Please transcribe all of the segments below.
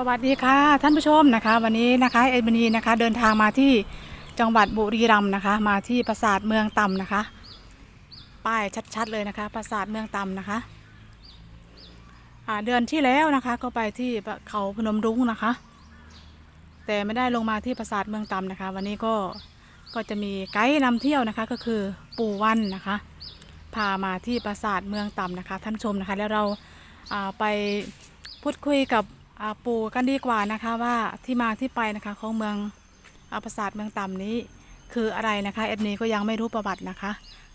สวัสดีค่ะท่านผู้ชมนะคะ วันนี้นะคะเอ็ดมินีนะคะ เดินทางมาที่จังหวัดบุรีรัมย์นะคะ มาที่ปราสาทเมืองต่ำนะคะ ป้ายชัดๆเลยนะคะ ปราสาทเมืองต่ำนะคะอ่าเดือนที่แล้วนะคะ ก็ไปที่เขาพนมรุ้งนะคะ แต่ไม่ได้ลงมาที่ปราสาทเมืองต่ำนะคะ วันนี้ก็ก็จะมีไกด์นำเที่ยวนะคะก็คือปู่วันนะคะ พามาที่ปราสาทเมืองต่ำนะคะ ท่านชมนะคะ แล้วเราไปพูดคุยกับ ปู่กันดีกว่านะคะว่าที่มาที่ไปนะคะของเมืองอาปราสาทเมืองต่ำนี้คืออะไรนะคะเอ็ดนี้ก็ยังไม่รู้ประวัตินะคะ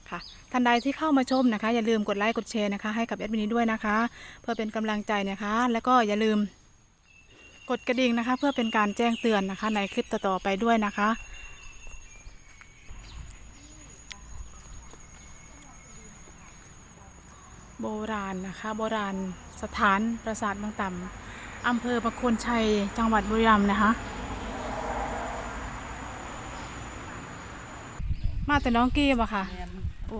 ค่ะท่านใดที่เข้ามาชมนะคะ อย่าลืมกดไลค์กดแชร์นะคะ ให้กับเอ็ดมินี้ด้วยนะคะ เพื่อเป็นกำลังใจนะคะ แล้วก็อย่าลืมกดกระดิ่งนะคะ เพื่อเป็นการแจ้งเตือนนะคะ ในคลิปต่อๆไปด้วยนะคะโบราณนะคะ โบราณสถานปราสาทเมืองต่ำ อำเภอประโคนชัย จังหวัดบุรีรัมย์นะคะ มาแต่น้องกี้บ่ค่ะแม่นโอ้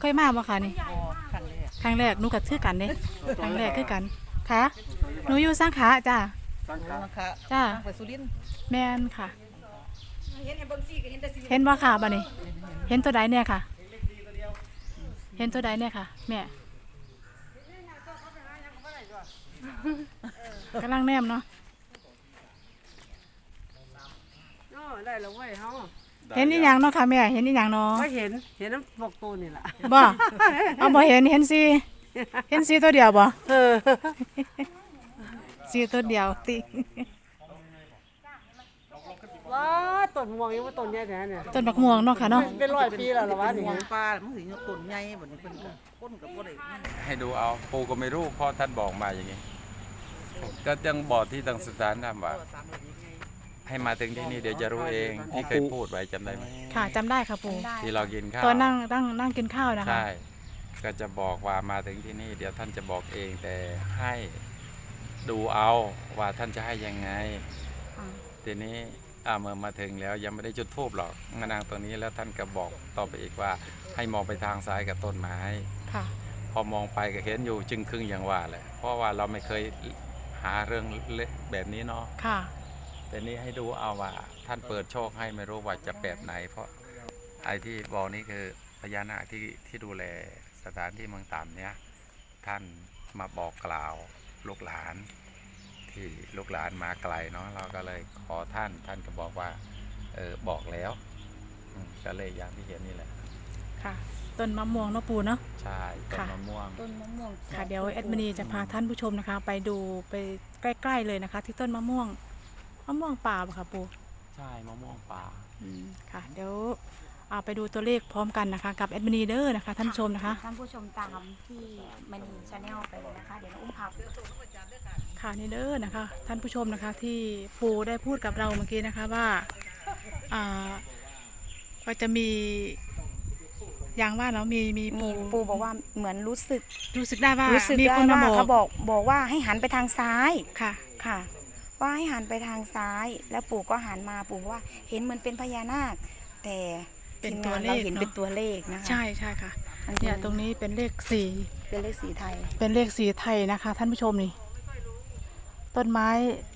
เคยมาบ่ค่ะนี่บ่ครั้งแรกครั้งแรกหนูกับชื่อกันเด้ครั้งแรกคือกัน ค่ะหนูอยู่สร้างขาจ้าตั้งนะคะจ้าไปสุรินทร์แม่นค่ะ เห็นบ่ค่ะบ่นี่เห็นตัวใดเนี่ยค่ะ เห็นตัวใดเนี่ยค่ะแม่ กำลังแนมเนาะอ๋อได้แล้วเว้ยเฮาเห็นอีหยังเนาะค่ะแม่เห็นอีหยังเนาะไม่เห็นเห็นน้ำพวกตัวนี่ล่ะบ่เอาบ่เห็นเห็นสีเห็นสีตัวเดียวบ่เออสีตัวเดียวติ ว้า ต้นม่วงยังว่าต้นใหญ่แท้เนี่ยต้นบักม่วงเนาะค่ะเนาะเป็นร้อยปีแล้วล่ะวะนี่หวงปลามันสิยกต้นใหญ่บัดนี้เพิ่นก็คนก็บ่ได้ให้ดูเอาปูก็ไม่รู้เพราะท่านบอกมาอย่างนี้ก็ยังบอกที่ทางสถานทำว่าให้มาถึงที่นี่เดี๋ยวจะรู้เองที่เคยพูดไว้จำได้ไหมค่ะจำได้ค่ะปู่ที่เรากินข้าวตอนนั่งนั่งนั่งกินข้าวนะคะใช่ก็จะบอกว่ามาถึงที่นี่ เดี๋ยวท่านจะบอกเองแต่ให้ดูเอาว่าท่านจะให้ยังไงอ่าทีนี้ อ่าเมื่อมาถึงแล้วยังไม่ได้จุดทูบหรอกมานั่งตรงนี้แล้วท่านก็บอกต่อไปอีกว่า ให้มองไปทางซ้ายกับต้นไม้ ค่ะ พอมองไปก็เห็นอยู่จึงครึ่งอย่างว่าแหละเพราะว่าเราไม่เคยหาเรื่องเละแบบนี้เนาะค่ะ แต่นี้ให้ดูเอาว่าท่านเปิดโชคให้ไม่รู้ว่าจะแบบไหน เพราะไอ้ที่บอกนี่คือพญานาคที่ที่ดูแลสถานที่เมืองต่ำเนี่ยท่านมาบอกกล่าวลูกหลาน ที่ลูกหลานมาไกลเนาะเราก็เลยขอท่านท่านก็บอกว่า เออบอกแล้วอืมก็เลยอย่างที่เห็นนี่แหละค่ะต้นมะม่วงเนาะปู่เนาะใช่ต้นค่ะมะม่วงต้นมะม่วงค่ะเดี๋ยวแอดมินีจะพาท่านผู้ชมนะคะ ไปดูไปใกล้ ๆ เลยนะคะ ที่ต้นมะม่วงมะม่วงป่าบ่ค่ะปู่ใช่มะม่วงป่าอืมค่ะ เดี๋ยวเอาไปดูตัวเลขพร้อมกันนะคะ กับแอดมินีเดอร์นะคะท่านผู้ชมนะคะท่านผู้ชมตามที่มณีชาแนลไปเลยนะคะ เดี๋ยวน้องอุ้มพาไป ค่ะนี่เด้อนะคะ ท่านผู้ชมนะคะ ที่ปู่ได้พูดกับเราเมื่อกี้นะคะว่าอ่าก็จะมีอย่างว่าเนาะมีมีมีปู่ปูบอกว่าเหมือนรู้สึกรู้สึกได้ว่ารู้สึกมีได้คนมาว่าบอกเขาบอกบอกว่าให้หันไปทางซ้ายค่ะค่ะ ว่าให้หันไปทางซ้าย แล้วปู่ก็หันมาปู่บอกว่าเห็นเหมือนเป็นพญานาค แต่เป็นทีมตัวงานเลเราขเห็นเนอะเป็นตัวเลขนะคะใช่ใช่ค่ะอันเนี่ยตรงนี้เป็นเลขสี่เป็นเลขสีไทย เป็นเลขสีไทยนะคะ ท่านผู้ชมนี่ ต้นไม้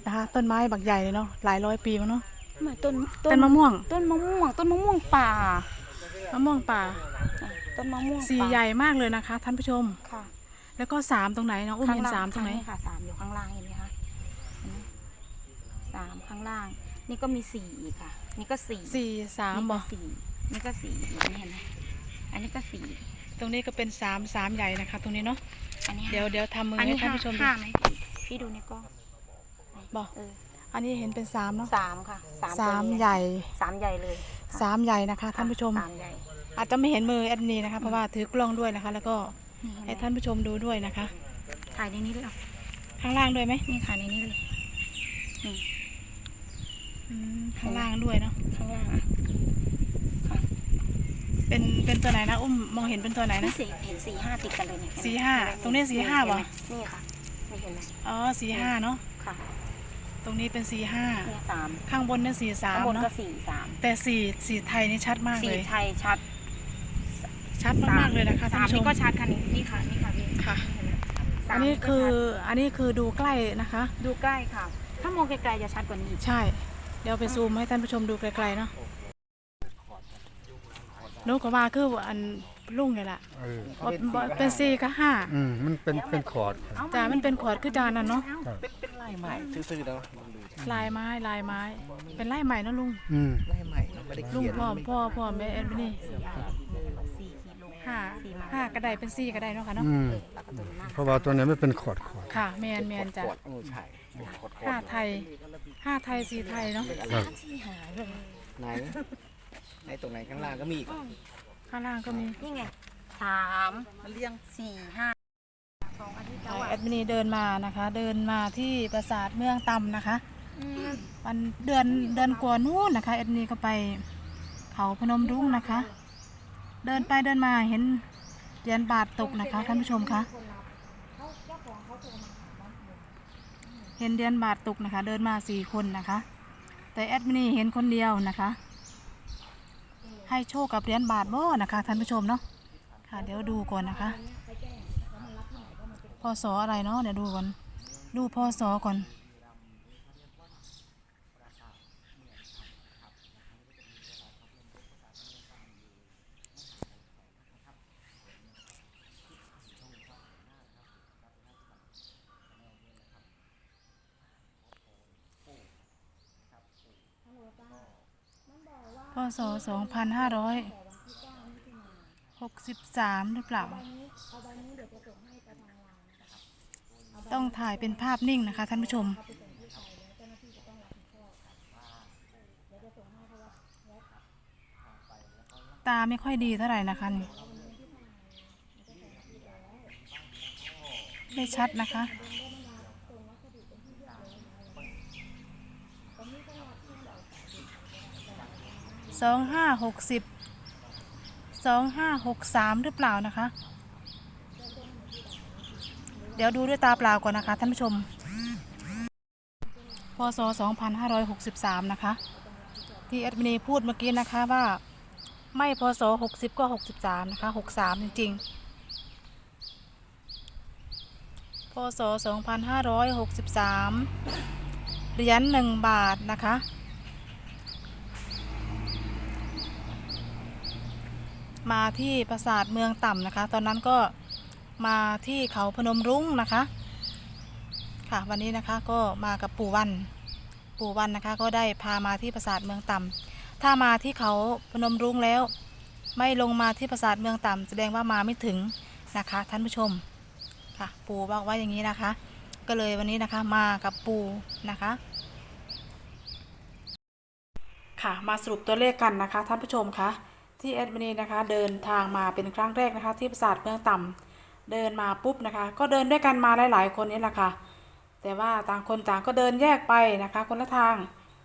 นะคะ ต้นไม้บักใหญ่เลยเนาะหลายร้อยปีมั้งเนาะมาต้นต้นมะม่วง ต้นมะม่วง ต้นมะม่วงป่ามะม่วงป่าอะต้นมะม่วงสีป่าใหญ่มากเลยนะคะ ท่านผู้ชมค่ะ แล้วก็สามตรงไหนเนาะอุ้มเห็นข้ล่สามตรงไหนนี่ค่ะสามอยู่ข้างล่างเห็นไหมคะเห็นไหมสามข้างล่าง นี่ก็มีสี่อีกค่ะ นี่ก็สี่สี่สามนี่บ่ก็สี่นี่ก็สี่อีกนี่เห็นไหมอันนี้ก็สี่ตรงนี้ก็เป็นสามสามใหญ่นะคะ ตรงนี้เนาะอันนี้เดี๋ยวห้าเดี๋ยวทำมืออันให้นี้ท่านห้าผู้ชมดูห้าไหมพี่พี่ดูในกล้อง บ่เอออันนี้เห็นเป็นสามเนาะสามค่ะสามสามตัวนี้ใหญ่สามใหญ่เลยค่ะสามใหญ่นะคะท่านผู้ชม สามใหญ่อาจจะไม่เห็นมือแอดมินีนะคะเพราะว่าถือกล้องด้วยนะคะ แล้วก็นี่เห็นไหมให้ท่านผู้ชมดูด้วยนะคะ ถ่ายในนี้เลยเหรอข้างล่างด้วยไหมนี่ถ่ายในนี้เลยอืมข้างล่างด้วยเนาะข้างล่างอะเป็นเป็นตัวไหนนะอุ้มมองเห็นเป็นตัวไหนนี่นะ สี่เห็นสี่ห้าติดกันเลยเนี่ยเนไมสี่ห้าเนไมตรงนี้สี่ห้าเนไมบ่นี่ค่ะนี่เห็นไหมอ๋อสี่ห้าเนาะค่ะ ตรงนี้เป็นสี่ห้าเนี่ยสามข้างบนเนี่ยสี่สามข้างบนก็เนาะสี่สามแต่สี่สี่ไทยนี่ชัดมากสี่เลยไทยชัดชัดมากๆเลยนะคะท่านสามผู้ชนี่มก็ชัดค่ะนี่นี่ค่ะนี่ค่ะพี่ค่ะ เห็นไหมสามอันนี้คือก็ชัดอันนี้คือดูใกล้นะคะดูใกล้ค่ะ ถ้ามองไกลๆจะชัดกว่านี้อีกใช่ เดี๋ยวไปซูมให้ท่านผู้ชมดูไกลๆเนาะนกก็ว่าคืออันลุงเนี่ยแหละเออว่าบ่เป็นสี่กับห้าอืมมันเป็นเป็นขอดจ้ามันเป็นขวดคือจานนั่นเนาะเป็นเป็นลายใหม่ซื่อๆแล้วลองดูลายไม้ลายไม้ เป็นลายใหม่เนาะลุง อืมลายใหม่เนาะไม่ได้ลุงเขียนพ่อพ่อพ่อแม่เอ็นนี่สี่ขีดลงห้าห้ากระไดเป็นสี่กระไดเนาะค่ะเนาะอืม เพราะว่าตัวนี้ไม่เป็นขอดขอด ค่ะแมนแมนจ้ะขวดเออใช่ขวดขวห้าดไทยห้าไทยสี่ไทยเนาะครับ ไหนในตรงไหนข้างล่างก็มีอีกข้างล่างก็มีนี่ไงสามมันเลี้ยงสี่ห้า สองอาทิตย์แล้วแออะดมินีเดินมานะคะ เดินมาที่ปราสาทเมืองตำนะคะวันเดือนเดือนกว่านู้นนะคะแอดมินีก็ไปเขาพนมรุ้งนะคะ เดินไปเดินมาเห็นเหรียญบาทตกนะคะท่านผู้ชมคะเห็นเหรียญบาทตกนะคะ เดินมาสี่คนนะคะ แต่แอดมินีเห็นคนเดียวนะคะ ให้โชคกับเหรียญบาทบ่นะคะท่านผู้ชมเนาะค่ะเดี๋ยวดูก่อนนะคะพ ศอะไรเนาะเดี๋ยวดูก่อน ดูพศก่อนพศสองพันห้าร้อยหกสิบสามหรือเปล่า ต้องถ่ายเป็นภาพนิ่งนะคะท่านผู้ชม ตาไม่ค่อยดีเท่าไหร่นะคะนี่ไม่ชัดนะคะสองห้าหกสิบสองห้าหกสามหรือเปล่านะคะ เดี๋ยวดูด้วยตาเปล่าก่อนนะคะท่านผู้ชม พศ 2563 นะคะ ที่แอดมินีพูดเมื่อกี้นะคะว่า ไม่พศ 60 ก็ 63 นะคะ 63 จริง ๆ พศ 2563 เหรียญ1บาทนะคะมาที่ปราสาทเมืองต่ำนะคะ ตอนนั้นก็ มาที่เขาพนมรุ้งนะคะ ค่ะวันนี้นะคะก็มากับปู่วัน ปู่วันนะคะ ก็ได้พามาที่ปราสาทเมืองต่ำถ้ามาที่เขาพนมรุ้งแล้ว ไม่ลงมาที่ปราสาทเมืองต่ำแสดงว่ามาไม่ถึงนะคะ ท่านผู้ชมค่ะ ปู่บอกว่าอย่างนี้นะคะ ก็เลยวันนี้นะคะมากับปู่นะคะค่ะมาสรุปตัวเลขกันนะคะท่านผู้ชมคะที่แอดมินีนะคะเดินทางมาเป็นครั้งแรกนะคะที่ปราสาทเมืองต่ำ เดินมาปุ๊บนะคะ ก็เดินด้วยกันมาหลายๆคนนี่แหละค่ะ แต่ว่าต่างคนต่างก็เดินแยกไปนะคะ คนละทาง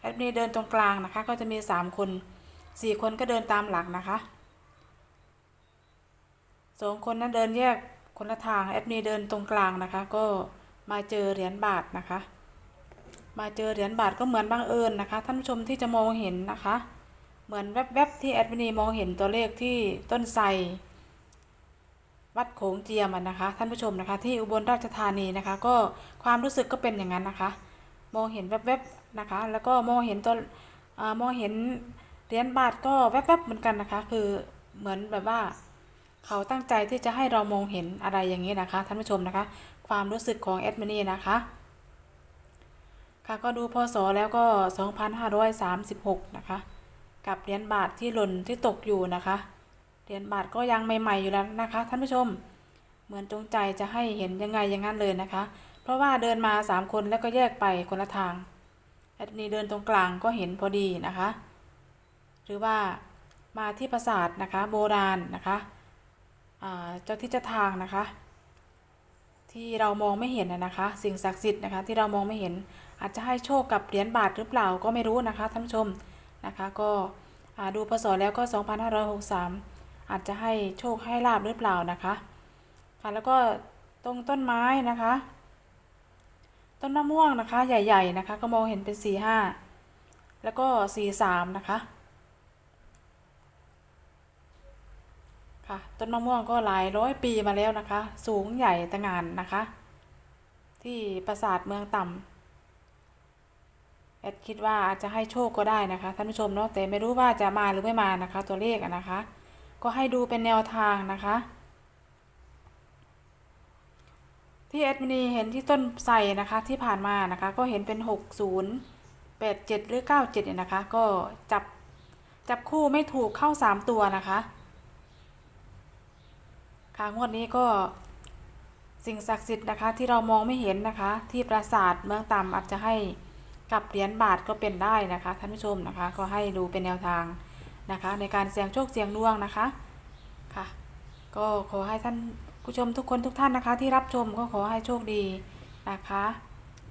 แอดมินเดินตรงกลางนะคะ ก็จะมีสามคนสี่คนก็เดินตามหลักนะคะสองคนนั้นเดินแยกคนละทางแอดมินเดินตรงกลางนะคะ ก็มาเจอเหรียญบาทนะคะ มาเจอเหรียญบาทก็เหมือนบังเอิญนะคะ ท่านผู้ชมที่จะมองเห็นนะคะ เหมือนแวบๆที่แอดมินมองเห็นตัวเลขที่ต้นไทร วัดโขงเจียมอะนะคะ ท่านผู้ชมนะคะ ที่อุบลราชธานีนะคะ ก็ความรู้สึกก็เป็นอย่างนั้นนะคะ มองเห็นแวบๆนะคะ แล้วก็มองเห็นตัวอมองเห็นเหรียญบาทก็แวบๆเหมือนกันนะคะ คือเหมือนแบบว่า เขาตั้งใจที่จะให้เรามองเห็นอะไรอย่างนี้นะคะท่านผู้ชมนะคะ ความรู้สึกของแอดมินีนะคะค่ะก็ดูพศแล้วก็ 2536 นะคะ กับเหรียญบาทที่หล่นที่ตกอยู่นะคะ เหรียญบาทก็ยังใหม่ ๆ อยู่แล้วนะคะ ท่านผู้ชม เหมือนจงใจจะให้เห็นยังไงอย่างนั้นเลยนะคะ เพราะว่าเดินมาสามคนแล้วก็แยกไปคนละทางแอดนีเดินตรงกลางก็เห็นพอดีนะคะ หรือว่ามาที่ปราสาทนะคะโบราณนะคะเจ้าที่เจ้าทางนะคะ ที่เรามองไม่เห็นนะคะ สิ่งศักดิ์สิทธิ์นะคะ ที่เรามองไม่เห็นอาจจะให้โชคกับเหรียญบาทหรือเปล่าก็ไม่รู้นะคะท่านผู้ชมนะคะ ก็ดูพศแล้วก็ 2563 อาจจะให้โชคให้ลาบหรือเปล่านะคะ ค่ะแล้วก็ตรงต้นไม้นะคะ ต้นมะม่วงนะคะ ใหญ่ ๆนะคะ ก็มองเห็นเป็น45แล้วก็43นะคะค่ะต้นมะม่วงก็หลายร้อยปีมาแล้วนะคะ สูงใหญ่ตะงานนะคะ ที่ปราสาทเมืองต่แอดคิดว่าอาจจะให้โชคก็ได้นะคะท่านผู้ชมเนาะแต่ไม่รู้ว่าจะมาหรือไม่มานะคะ ตัวเลขนะคะ ก็ให้ดูเป็นแนวทางนะคะ ที่แอดมินีเห็นที่ต้นไทรนะคะที่ผ่านมานะคะ ก็เห็นเป็น 60 87 หรือ 97เนี่ยนะคะ ก็จับจับคู่ไม่ถูกเข้า 3 ตัวนะคะค่ะงวดนี้ก็สิ่งศักดิ์สิทธิ์นะคะที่เรามองไม่เห็นนะคะ ที่ปราสาทเมืองต่ำอาจจะให้กับเหรียญบาทก็เป็นได้นะคะท่านผู้ชมนะคะ ก็ให้ดูเป็นแนวทาง นะคะ ในการเสี่ยงโชคเสี่ยงดวงนะคะค่ะ ก็ขอให้ท่านผู้ชมทุกคนทุกท่านนะคะ ที่รับชมก็ขอให้โชคดีนะคะ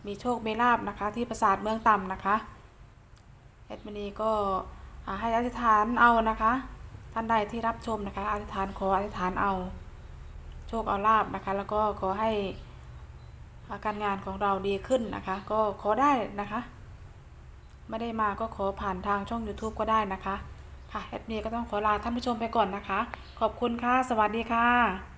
มีโชคมีลาบนะคะ ที่ปราสาทเมืองต่ำนะคะแอดมินีก็ให้อธิษฐานเอานะคะ ท่านใดที่รับชมนะคะอธิษฐานขออธิษฐานเอาโชคเอาลาบนะคะ แล้วก็ขอให้การงานของเราดีขึ้นนะคะ ก็ขอได้นะคะ ไม่ได้มาก็ขอผ่านทางช่อง YouTube ก็ได้นะคะ ค่ะแอดมีก็ต้องขอลาท่านผู้ชมไปก่อนนะคะ ขอบคุณค่ะ สวัสดีค่ะ